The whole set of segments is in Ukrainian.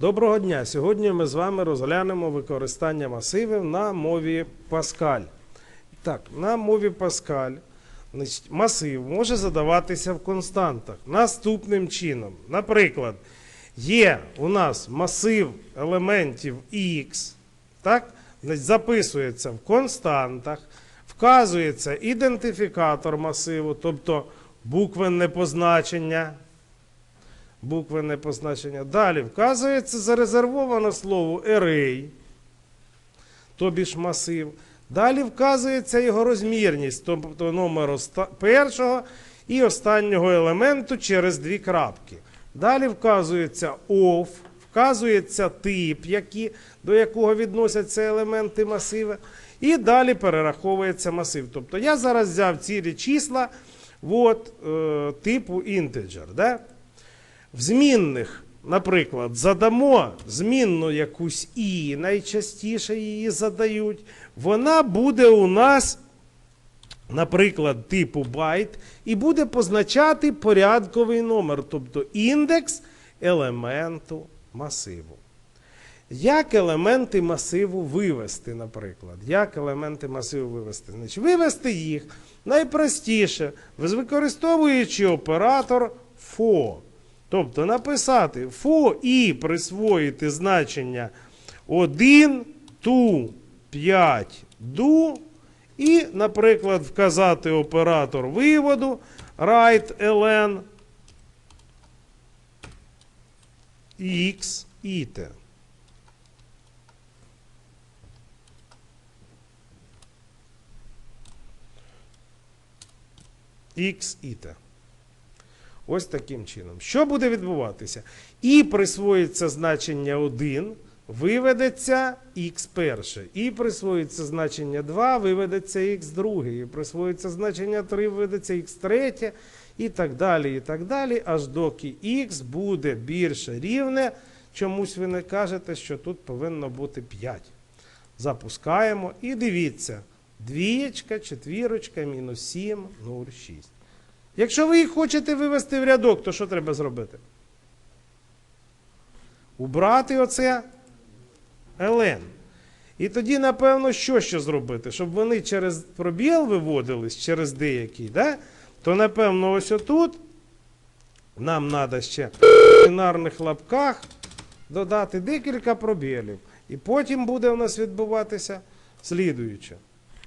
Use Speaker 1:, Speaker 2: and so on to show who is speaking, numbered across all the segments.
Speaker 1: Доброго дня! Сьогодні ми з вами розглянемо використання масивів на мові Pascal. Так, на мові Pascal значить, масив може задаватися в константах наступним чином. Наприклад, є у нас масив елементів X, так? Значить, записується в константах, вказується ідентифікатор масиву, тобто буквенне позначення буквене позначення. Далі вказується зарезервовано слово array, тобі ж масив. Далі вказується його розмірність, тобто номер першого і останнього елементу через дві крапки. Далі вказується off, вказується тип, які, до якого відносяться елементи масива. І далі перераховується масив. Тобто я зараз взяв цілі числа от, е, типу integer. Да? В змінних, наприклад, задамо змінну якусь і, найчастіше її задають, вона буде у нас, наприклад, типу байт, і буде позначати порядковий номер, тобто індекс елементу масиву. Як елементи масиву вивести, наприклад? Як елементи масиву вивести? Значить, вивести їх найпростіше, використовуючи оператор FO. Тобто написати FO і присвоїти значення 1, ту, 5, ду. І, наприклад, вказати оператор виводу write ln x it. X Т. Ось таким чином. Що буде відбуватися? І присвоїться значення 1, виведеться х перше. І присвоїться значення 2, виведеться х друге. І присвоїться значення 3, виведеться х третє. І так далі, і так далі, аж доки х буде більше рівне. Чомусь ви не кажете, що тут повинно бути 5. Запускаємо і дивіться. Двієчка, четвірочка, мінус 7, 0, 6. Якщо ви їх хочете вивести в рядок, то що треба зробити? Убрати оце ln. І тоді, напевно, що ще зробити? Щоб вони через пробіл виводились, через деякий, да? то, напевно, ось отут нам треба ще в бінарних лапках додати декілька пробілів. І потім буде у нас відбуватися слідуюче.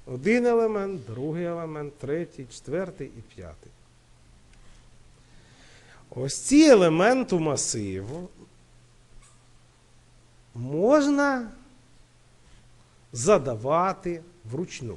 Speaker 1: Один елемент, другий елемент, третій, четвертий і п'ятий. Ось ці елементи масиву можна задавати вручну.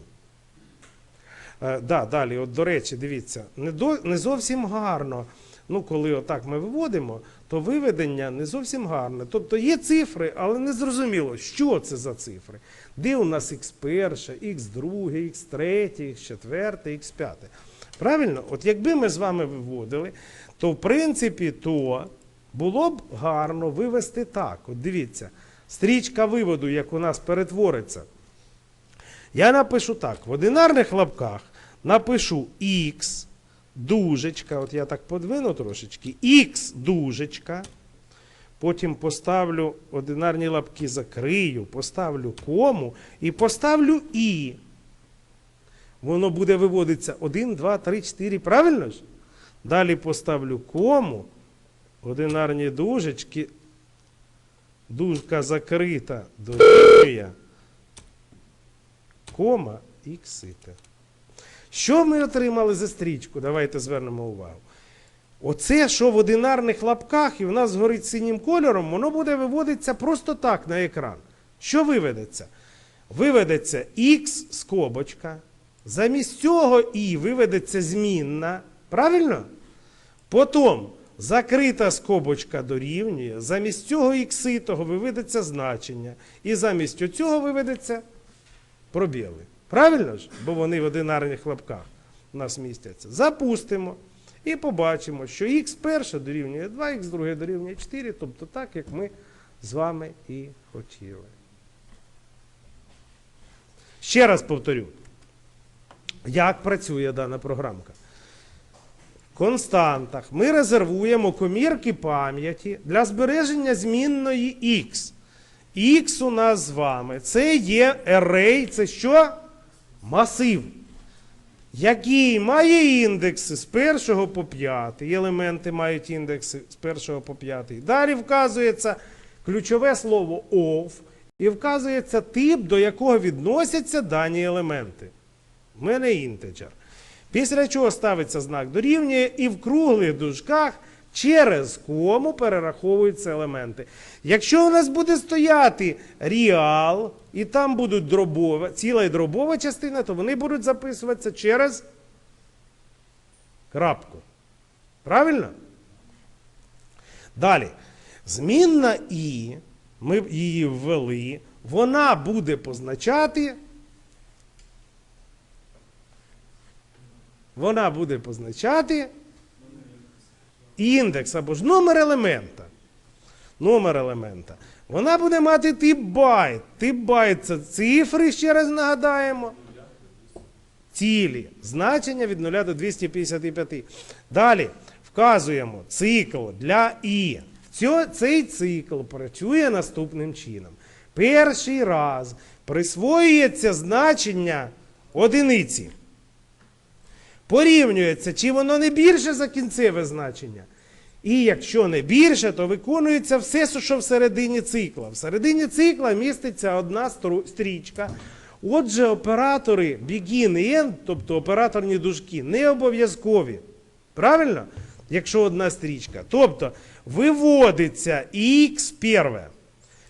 Speaker 1: Е, да, Далі, от, до речі, дивіться, не, до, не зовсім гарно. Ну, коли отак ми виводимо, то виведення не зовсім гарне. Тобто є цифри, але не зрозуміло, що це за цифри. Де у нас Х1, х друге, х третє, Х4, х п'яте. Правильно? От якби ми з вами виводили, то в принципі то було б гарно вивести так. От дивіться, стрічка виводу, як у нас перетвориться. Я напишу так: в одинарних лапках напишу X, дужечка, от я так подвину трошечки, X дужечка. Потім поставлю одинарні лапки, закрию, поставлю кому і поставлю І. Воно буде виводитися 1, 2, 3, 4, правильно ж? Далі поставлю кому, одинарні дужечки, дужка закрита, дорівнює, кома і ксите. Що ми отримали за стрічку? Давайте звернемо увагу. Оце, що в одинарних лапках і в нас горить синім кольором, воно буде виводитися просто так на екран. Що виведеться? Виведеться X скобочка. Замість цього І виведеться змінна. Правильно? Потім закрита скобочка дорівнює. Замість цього ікситого виведеться значення. І замість цього виведеться пробіли. Правильно ж? Бо вони в одинарних лапках у нас містяться. Запустимо. І побачимо, що х перше дорівнює 2, х друге дорівнює 4, тобто так, як ми з вами і хотіли. Ще раз повторю, як працює дана програмка. константах ми резервуємо комірки пам'яті для збереження змінної x. X у нас з вами це є array, це що? Масив, який має індекси з 1 по 5. Елементи мають індекси з 1 по 5. Далі вказується ключове слово of і вказується тип, до якого відносяться дані елементи. У мене інтеджер. Після чого ставиться знак дорівнює і в круглих дужках через кому перераховуються елементи. Якщо у нас буде стояти реал, і там будуть дробова, ціла і дробова частина, то вони будуть записуватися через крапку. Правильно? Далі. Змінна І, ми її ввели, вона буде позначати. Вона буде позначати індекс або ж номер елемента. Номер елемента. Вона буде мати тип байт. Тип байт це цифри, ще раз нагадаємо. Цілі. Значення від 0 до 255. Далі вказуємо цикл для І. Цей цикл працює наступним чином. Перший раз присвоюється значення одиниці. Порівнюється, чи воно не більше за кінцеве значення. І якщо не більше, то виконується все, що всередині цикла. Всередині цикла міститься одна стрічка. Отже, оператори begin і end, тобто операторні дужки, не обов'язкові. Правильно? Якщо одна стрічка. Тобто виводиться x перше.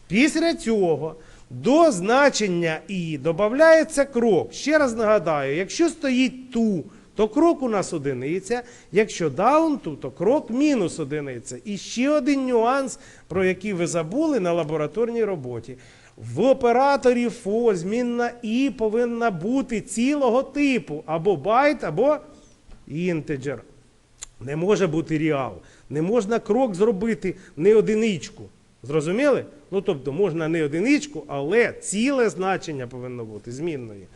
Speaker 1: Після цього до значення і додається крок. Ще раз нагадаю, якщо стоїть ту, то крок у нас одиниця, якщо down ту, то крок мінус одиниця. І ще один нюанс, про який ви забули на лабораторній роботі. В операторі ФО змінна І повинна бути цілого типу, або байт, або інтеджер. Не може бути реал. Не можна крок зробити не одиничку. Зрозуміли? Ну, тобто, можна не одиничку, але ціле значення повинно бути змінної.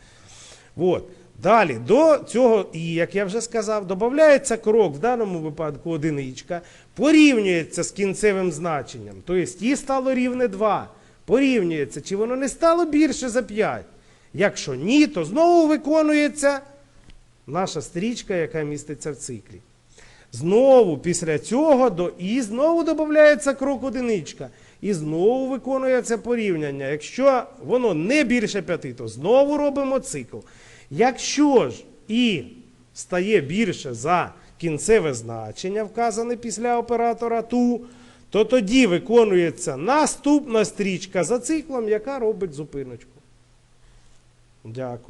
Speaker 1: От. Далі, до цього, і, як я вже сказав, додається крок, в даному випадку одиничка, порівнюється з кінцевим значенням. Тобто, і стало рівне 2. Порівнюється, чи воно не стало більше за 5. Якщо ні, то знову виконується наша стрічка, яка міститься в циклі. Знову після цього до і знову додається крок одиничка. І знову виконується порівняння. Якщо воно не більше п'яти, то знову робимо цикл. Якщо ж і стає більше за кінцеве значення, вказане після оператора ту, то тоді виконується наступна стрічка за циклом, яка робить зупиночку. Дякую.